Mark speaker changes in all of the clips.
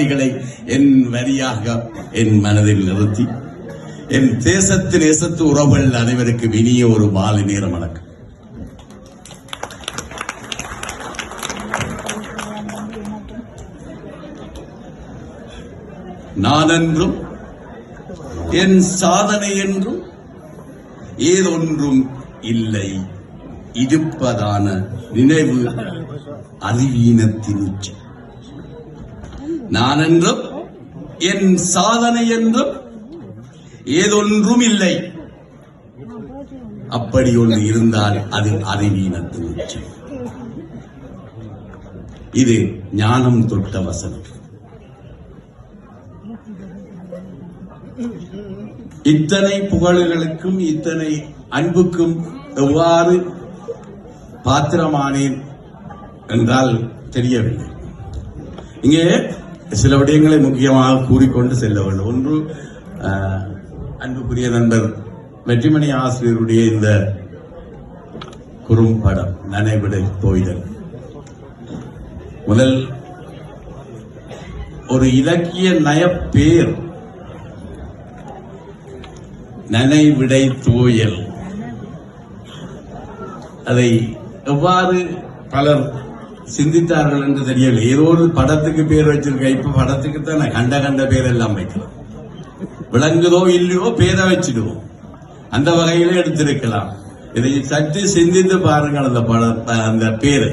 Speaker 1: வரிகளை என் வரியாக என் மனதில் நிறுத்தி என் தேசத்து நேசத்து உறவுகள் அனைவருக்கும் இனிய ஒரு மாலை நேரம் வணக்கம். நான் என்றும் என் சாதனை என்றும் ஏதொன்றும் இல்லை. இருப்பதான நினைவு அறிவீனத்தின் உச்சம். நான் என்றும் என் சாதனை என்றும் ஏதொன்றும் இல்லை. அப்படி ஒன்று இருந்தால் அது அறிவீனத்தின் உச்சம். இது ஞானம் தொட்ட வசனம். இத்தனை புகழுகளுக்கும் இத்தனை அன்புக்கும் எவ்வாறு பாத்திரமானேன் என்றால் தெரியவில்லை. இங்கே சில விடயங்களை முக்கியமாக கூறிக்கொண்டு செல்ல வேண்டும். ஒன்று அன்புக்குரிய நண்பர் வெற்றிமணி ஆசிரியருடைய இந்த குறும்படம் நனைவிடை தோய்தல். முதல் ஒரு இலக்கிய நயப்பேர் நனைவிடை தோயல். அதை எவ்வாறு பலர் சிந்தித்தார்கள் என்று தெரியவில்லை. ஏதோ ஒரு படத்துக்கு பேர் வச்சிருக்க இப்ப படத்துக்கு தானே கண்ட கண்ட பேர் எல்லாம் வைக்கலாம். விளங்குதோ இல்லையோ பேரை வச்சிடுவோம். அந்த வகையில எடுத்திருக்கலாம். இதை சற்று சிந்தித்து பாருங்கள் அந்த படம் அந்த பேரை.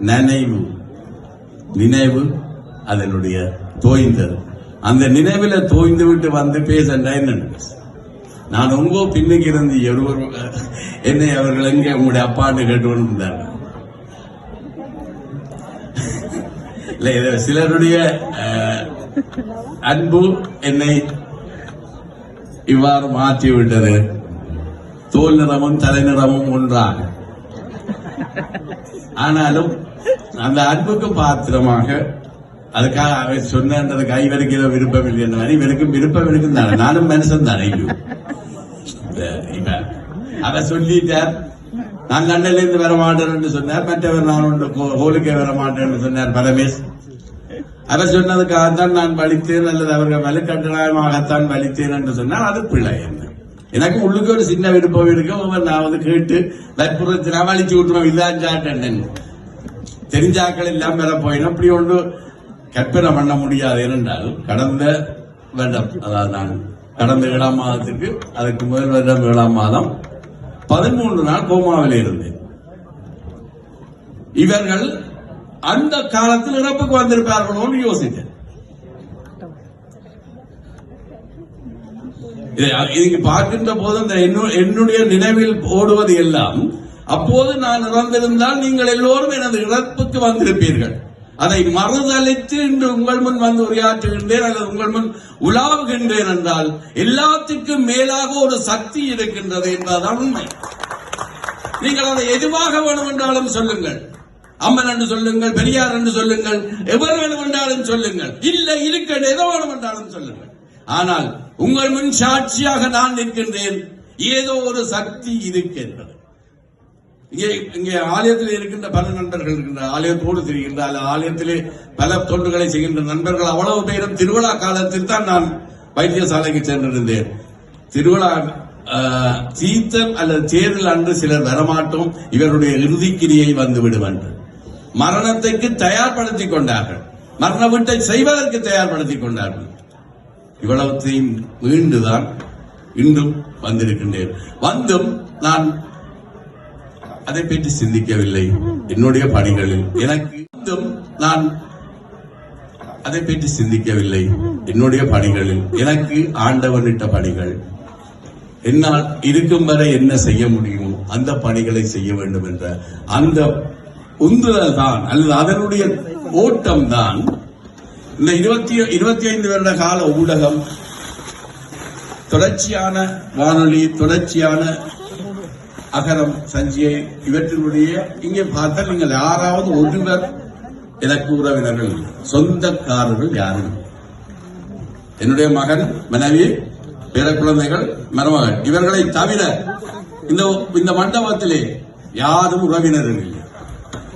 Speaker 1: நினைவு. நினைவு அதனுடைய தோய்ந்தது. அந்த நினைவில் தோய்ந்து விட்டு வந்து பேசண்டா என்ன நான் உங்க பின்னுக்கு இருந்து ஒருவர் என்னை அவர்கள் எங்கே உங்களுடைய அப்பான்னு கேட்டு இருந்தாங்க இல்லை இது சிலருடைய அன்பு என்னை இவ்வாறு மாற்றி விட்டது தோல் நிறமும் தலைநிறமும் ஒன்றாக. ஆனாலும் அந்த அன்புக்கு பாத்திரமாக அதுக்காக அவர் சொன்னதுக்காக இவருக்கு ஏதோ விருப்பம் இல்லை என்ற மாதிரி இவருக்கும் விருப்பம் இருக்கும் தானே. நானும் மனுஷன் தானே. அவ இந்த சொல்லிட்டார். நான் லண்டன்ல இருந்து வர என்று சொன்னார். மற்றவர் நான் ஒன்று கோ- கோலுக்கே வர மாட்டேன்னு சொன்னார். பரமேஷ் அவர் சொன்னதுக்காகத்தான் நான் வலித்தேன் அல்லது அவர்கள் வலுக்கட்டாயமாகத்தான் வலித்தேன் என்று சொன்னால் அது பிழை என்ன? எனக்கு உள்ளுக்கு ஒரு சின்ன விருப்பம் இருக்கு ஒவ்வொரு நான் வந்து கேட்டு வற்புறுத்தி வலிச்சு விட்டுருவோம் இதான் சாட்டேன் தெரிஞ்சாக்கள் எல்லாம் வேற போயிடும். அப்படி ஒன்று கற்பனை பண்ண முடியாது ஏனென்றால் கடந்த வருடம் அதாவது நான் கடந்த ஏழாம் மாதத்துக்கு அதுக்கு முதல் வருடம் ஏழாம் மாதம் பதிமூன்று நாள் கோமாவில் இருந்தேன். இவர்கள் அந்த காலத்தில் இறப்புக்கு வந்திருப்பார்களோன்னு யோசித்தேன். இதை பார்க்கின்ற போது அந்த என்னு- என்னுடைய நினைவில் ஓடுவது எல்லாம் அப்போது நான் இறந்திருந்தால் நீங்கள் எல்லோரும் எனது இறப்புக்கு வந்திருப்பீர்கள். அதை மறுதளித்து இன்று உங்கள் முன் வந்து உரையாற்றுகின்றேன் அல்லது உங்கள் முன் உலாவுகின்றேன் என்றால் எல்லாத்துக்கும் மேலாக ஒரு சக்தி இருக்கின்றது என்பதுதான் உண்மை. நீங்கள் அதை எதுவாக வேணும் என்றாலும் சொல்லுங்கள். அம்மன் என்று சொல்லுங்கள் பெரியார் என்று சொல்லுங்கள் எவர் வேணும் சொல்லுங்கள். இல்லை இருக்க எதோ வேணும் சொல்லுங்கள். ஆனால் உங்கள் முன் சாட்சியாக நான் நிற்கின்றேன். ஏதோ ஒரு சக்தி இருக்கின்றது. இங்கே இங்கே ஆலயத்தில் இருக்கின்ற பல நண்பர்கள் இருக்கின்ற ஆலயத்தோடு திரிகின்ற அல்ல ஆலயத்திலே பல தொண்டுகளை செய்கின்ற நண்பர்கள். அவ்வளவு பேரும் திருவிழா காலத்தில் தான் நான் வைத்தியசாலைக்கு சென்றிருந்தேன். திருவிழா ஆஹ், அல்லது தேர்தல் அன்று சிலர் வரமாட்டோம். இவருடைய இறுதிக்கிரியை வந்துவிடும் என்று மரணத்துக்கு தயார்படுத்திக் கொண்டார்கள். மரண வீட்டை செய்வதற்கு தயார்படுத்திக் கொண்டார்கள். இவ்வளவத்தையும் மீண்டுதான் இன்றும் வந்திருக்கின்றேன். வந்தும் நான் அதை பற்றி சிந்திக்கவில்லை. என்னுடைய பணிகளில் எனக்கு இன்னும் நான் அதை பற்றி சிந்திக்கவில்லை. என்னுடைய பணிகளில் எனக்கு ஆண்டவனிட்ட பணிகள். என்னால் இருக்கும் வரை என்ன செய்ய முடியுமோ அந்த பணிகளை செய்ய வேண்டும் என்ற அந்த உந்துதல் தான் அல்லது அதனுடைய ஓட்டம் தான் இந்த இருபத்தி இருபத்தி ஐந்து வருட கால ஊடகம் தொடர்ச்சியான வானொலி தொடர்ச்சியான அகரம் சஞ்சியை இவற்றினுடைய இங்கே பார்த்தால் நீங்கள் யாராவது ஒருவர் எனக்கு உறவினர்கள் சொந்தக்காரர்கள் யாரும். என்னுடைய மகன் மனைவி பிற குழந்தைகள் மருமகள் இவர்களை தவிர இந்த இந்த மண்டபத்திலே யாரும் உறவினர்கள் இல்லை.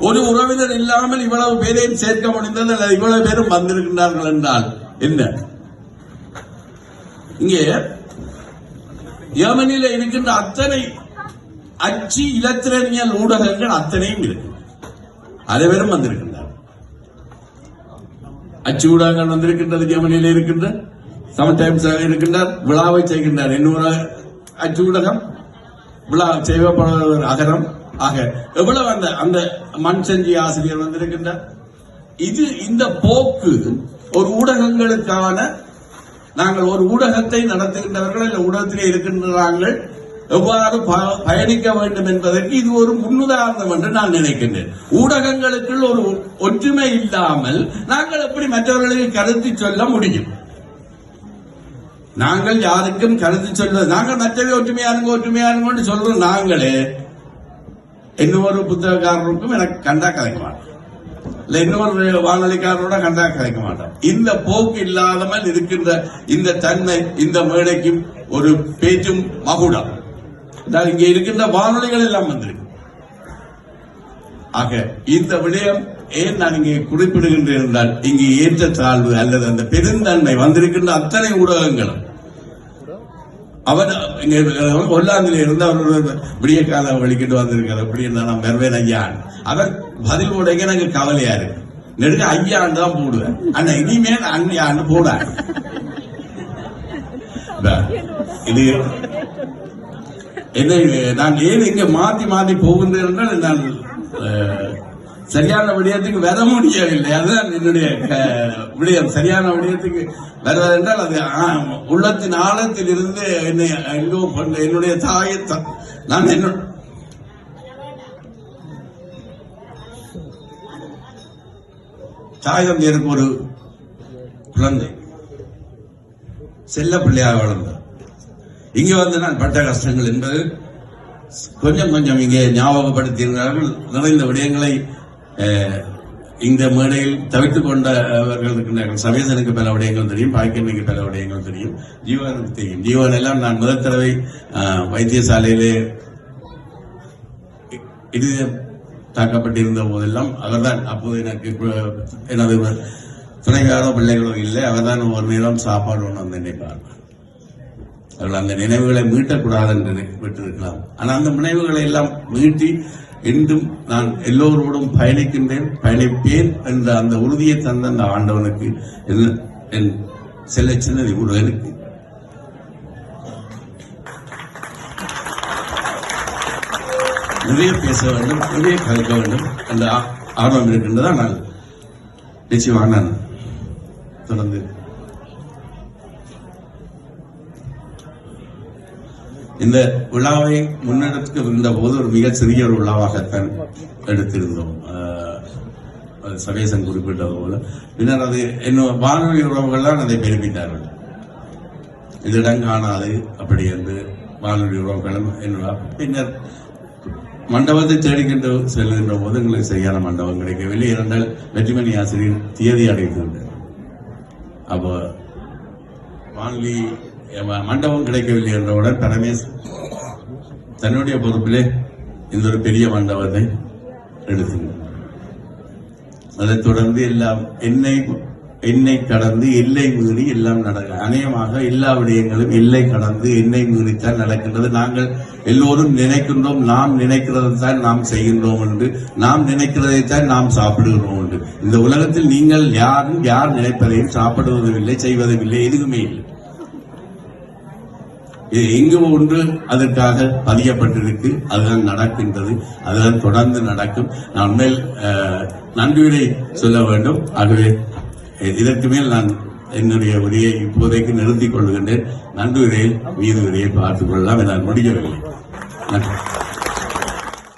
Speaker 1: ஒரு உறவினர் இல்லாமல் இவ்வளவு பேரையும் சேர்க்க முடிந்தது அல்லது இவ்வளவு பேரும் வந்திருக்கின்றார்கள் என்றால் என்ன? இங்கே யமனில இருக்கின்ற அத்தனை அச்சு இலத்திரனியல் ஊடகங்கள் அத்தனையும் இருக்கு. அனைவரும் வந்திருக்கின்றார் அச்சு ஊடகங்கள் வந்திருக்கின்றது ஜெர்மனியில் இருக்கின்ற. சம்டைம்ஸ் இருக்கின்றார் விழாவை செய்கின்றார். இன்னொரு அச்சு ஊடகம் விழா செய்யப்படுவர் அகரம். ஆக எவ்வளவு அந்த அந்த மண் செஞ்சி ஆசிரியர் வந்திருக்கின்றார்? இது இந்த போக்கு ஒரு ஊடகங்களுக்கான நாங்கள் ஒரு ஊடகத்தை நடத்துகின்றவர்கள் இல்லை ஊடகத்திலே இருக்கின்றார்கள் எவ்வாறு ப- பயணிக்க வேண்டும் என்பதற்கு இது ஒரு முன்னுதாரணம் என்று நான் நினைக்கின்றேன். ஊடகங்களுக்குள் ஒரு ஒற்றுமை இல்லாமல் நாங்கள் எப்படி மற்றவர்களுக்கு கருத்து சொல்ல முடியும்? நாங்கள் யாருக்கும் கருத்து சொல்வது நாங்கள் மற்றவை ஒற்றுமையானுங்க ஒற்றுமையாருங்க சொல்றோம் நாங்களே இன்னொரு புத்தகக்காரருக்கும் எனக்கு கண்டா கலைக்க மாட்டோம். இல்ல இன்னொரு வானொலிக்காரரோட கண்டா கலைக்க மாட்டோம். இந்த போக்கு இல்லாதமல் இருக்கின்ற இந்த தன்மை இந்த மேடைக்கும் ஒரு பேச்சும் மகுடம். இங்க இங்கே இருக்கின்ற வானொலிகள் எல்லாம் வந்திருக்கு. ஆக இந்த விடயம் ஏன் நான் இங்கே குறிப்பிடுகின்றேன் என்றால் இங்கு ஏற்றத்தாழ்வு அல்லது அந்த பெருந்தன்மை வந்திருக்கின்ற அத்தனை ஊடகங்களும் அவர் இங்க ஒல்லாந்தில இருந்து அவர் விடிய கால வழிக்கிட்டு வந்திருக்கார். அப்படி நான் வருவேன் ஐயான். அவர் பதில் போடுங்க எனக்கு கவலையா இருக்கு. நெடுக்க ஐயான்னு தான் போடுவேன். ஆனா இனிமேல் அண்ணியான்னு போட இது என்ன இது? நான் ஏன் இங்க மாத்தி மாத்தி போகின்றேன் என்றால் நான் சரியான விடயத்துக்கு வர முடியவில்லை. அதுதான் என்னுடைய விடயம். சரியான விடயத்துக்கு வருவதென்றால் அது ஆ, உள்ளத்தின் ஆழத்தில் இருந்து என்னை எங்கோ கொண்ட என்னுடைய தாயை நான் என்ன தாய் தந்தையருக்கு ஒரு குழந்தை. செல்ல பிள்ளையாக வளர்ந்தார் இங்க வந்து நான் பட்ட கஷ்டங்கள் என்பது கொஞ்சம் கொஞ்சம் இங்கே ஞாபகப்படுத்தியிருக்கிறார்கள் நிறைந்த விடயங்களை இந்த மேடையில் தவித்துக் கொண்டவர்கள் இருக்கின்றார்கள் சமேசனுக்கு பல விடயங்கள் தெரியும் பாய்க்கண்ணுக்கு பல விடயங்கள் தெரியும். ஜீவனுக்கு தெரியும். ஜீவன் எல்லாம் நான் முதல் தடவை வைத்தியசாலையிலே இது தாக்கப்பட்டிருந்த போதெல்லாம் அவர்தான் அப்போது எனக்கு எனது துணைக்காரோ பிள்ளைகளோ இல்லை. அவர்தான் ஒரு நேரம் சாப்பாடு ஒன்று வந்து நினைப்பார் அவர்கள் அந்த நினைவுகளை மீட்டக்கூடாது என்று விட்டிருக்கலாம். ஆனால் அந்த நினைவுகளை எல்லாம் மீட்டி இன்றும் நான் எல்லோரோடும் பயணிக்கின்றேன் பயணிப்பேன் என்ற அந்த உறுதியை தந்த அந்த ஆண்டவனுக்கு என்- என் செல்ல சின்ன முருகனுக்கு நிறைய பேச வேண்டும் நிறைய கலக்க வேண்டும் என்ற ஆ- ஆர்வம் இருக்கின்றதா நான் நிச்சயமாக நான் தொடர்ந்து இந்த விழாவை முன்னெடுத்து இருந்த போது ஒரு மிகச்சிறிய சிறிய ஒரு விழாவாகத்தான் எடுத்திருந்தோம். சவேசன் குறிப்பிட்டது போல. பின்னர் அது என்ன வானொலி உறவுகள் தான் அதை பெருமித்தார்கள் இது இடம் காணாது அப்படி என்று வானொலி உறவுகளும் என்ன பின்னர் மண்டபத்தை தேடிக்கின்ற செல்கின்ற போது எங்களுக்கு சரியான மண்டபம் கிடைக்கவில்லை. இரண்டால் வெற்றிமணி ஆசிரியர் தியதி அடைந்து அப்போ வானொலி மண்டபம் கிடைக்கவில்லை என்றவுடன் தலைமை தன்னுடைய பொறுப்பிலே இந்த ஒரு பெரிய மண்டபத்தை எடுத்துங்க அதைத் தொடர்ந்து எல்லாம் என்னை என்னை கடந்து எல்லை மீறி எல்லாம் நடக்க அநேகமாக எல்லா விடயங்களும் எல்லை கடந்து எண்ணெய் மீறித்தான் நடக்கின்றது. நாங்கள் எல்லோரும் நினைக்கின்றோம் நாம் நினைக்கிறது தான் நாம் செய்கின்றோம் என்று நாம் நினைக்கிறதைத்தான் நாம் சாப்பிடுகிறோம் என்று. இந்த உலகத்தில் நீங்கள் யாரும் யார் நினைப்பதையும் சாப்பிடுவதும் இல்லை செய்வதும் இல்லை எதுவுமே இல்லை. இது எங்கு ஒன்று அதற்காக பதியப்பட்டிருக்கு. அதுதான் நடக்கின்றது. அதுதான் தொடர்ந்து நடக்கும். நான் மேல் நன்றியுரை சொல்ல வேண்டும். ஆகவே இதற்கு மேல் நான் என்னுடைய உரையை இப்போதைக்கு நிறுத்திக் கொள்கின்றேன். நன்றி உரையில் மீது உரையை பார்த்துக் கொள்ளலாம். என்னால் முடியவில்லை. நன்றி.